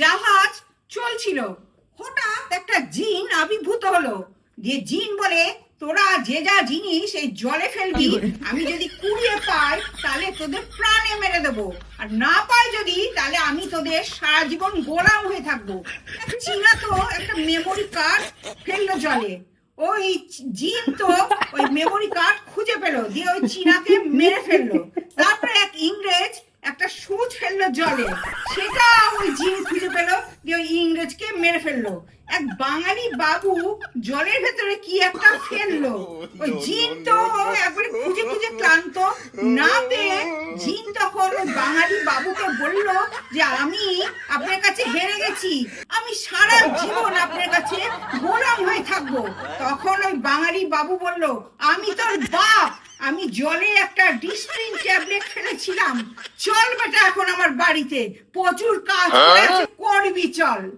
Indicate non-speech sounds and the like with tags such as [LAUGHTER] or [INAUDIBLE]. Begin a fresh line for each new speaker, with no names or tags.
জাহাজ চলছিল। হঠাৎ একটা জিন আবির্ভূত হলো। দিয়ে জিন বলে তোরা যে যা জিনিস এই জলে ফেলবি আমি যদি কুড়িয়ে পাই তাহলে তোদের প্রাণে মেরে দেবো। আর না পাই যদি তাহলে আমি তোদের সারা জীবন গোলাম হয়ে থাকব। চীনা তো একটা মেমোরি কার্ড ফেলল জলে। ওই জিন তো ওই মেমোরি কার্ড খুঁজে পেল। দিয়ে ওই চীনাকে মেরে ফেলল। তারপরে এক ইংরেজ একটা সুচ ফেলল জলে। সেটা ওই জিন খুঁজে পেল দিয়ে ওই ইংরেজকে মেরে ফেলল। এক বাঙালি বাবু জলের ভেতরে কি একটা ফেলল। [LAUGHS] ওই জিন তো একবারে খুঁজে খুঁজে ক্লান্ত। না পেয়ে জিন তখন ওই বাঙালি বাবুকে বলল যে আমি আপনার কাছে হেরে গেছি। আমি সারা জীবন আপনার কাছে গোলাম হয়ে থাকব। তখন ওই বাঙালি বাবু বলল আমি তোর বাপ। আমি জলে একটা ডিসপ্রিন ট্যাবলেট ফেলেছিলাম। চল বেটা এখন আমার বাড়িতে। প্রচুর কাজ করবি চল।